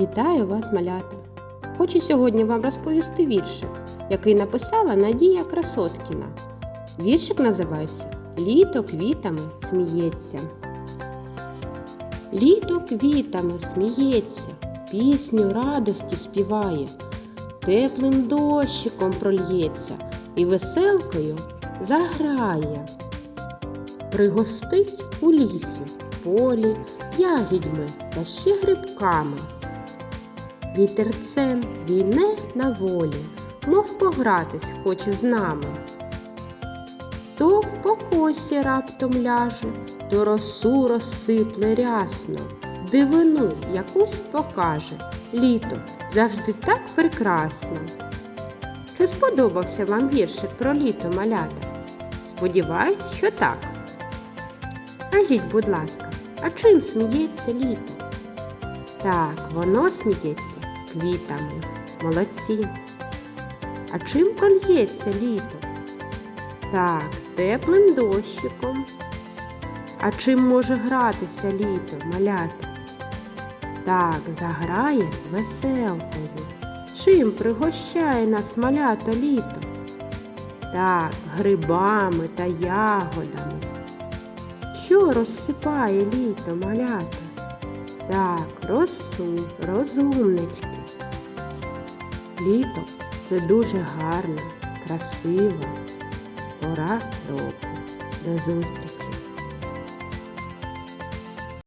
Вітаю вас, малята! Хочу сьогодні вам розповісти віршик, який написала Надія Красоткіна. Віршик називається Літо квітами сміється. Літо квітами сміється, пісню радості співає, теплим дощиком прольється і веселкою заграє. Пригостить у лісі, в полі, ягідьми та ще грибками. Вітерцем війне на волі, мов погратись хоче з нами. То в покосі раптом ляже, то росу розсипле рясно, дивину якусь покаже, літо завжди так прекрасно. Чи сподобався вам віршик про літо малята? Сподіваюсь, що так. Скажіть, будь ласка, а чим сміється літо? Так, воно сміється квітами. Молодці. А чим прольється літо? Так, теплим дощиком. А чим може гратися літо, малята? Так, заграє веселкою. Чим пригощає нас малята літо? Так, грибами та ягодами. Що розсипає літо малята? Так, росу, розумнички. Літо це дуже гарно, красиво. Пора року. До зустрічі!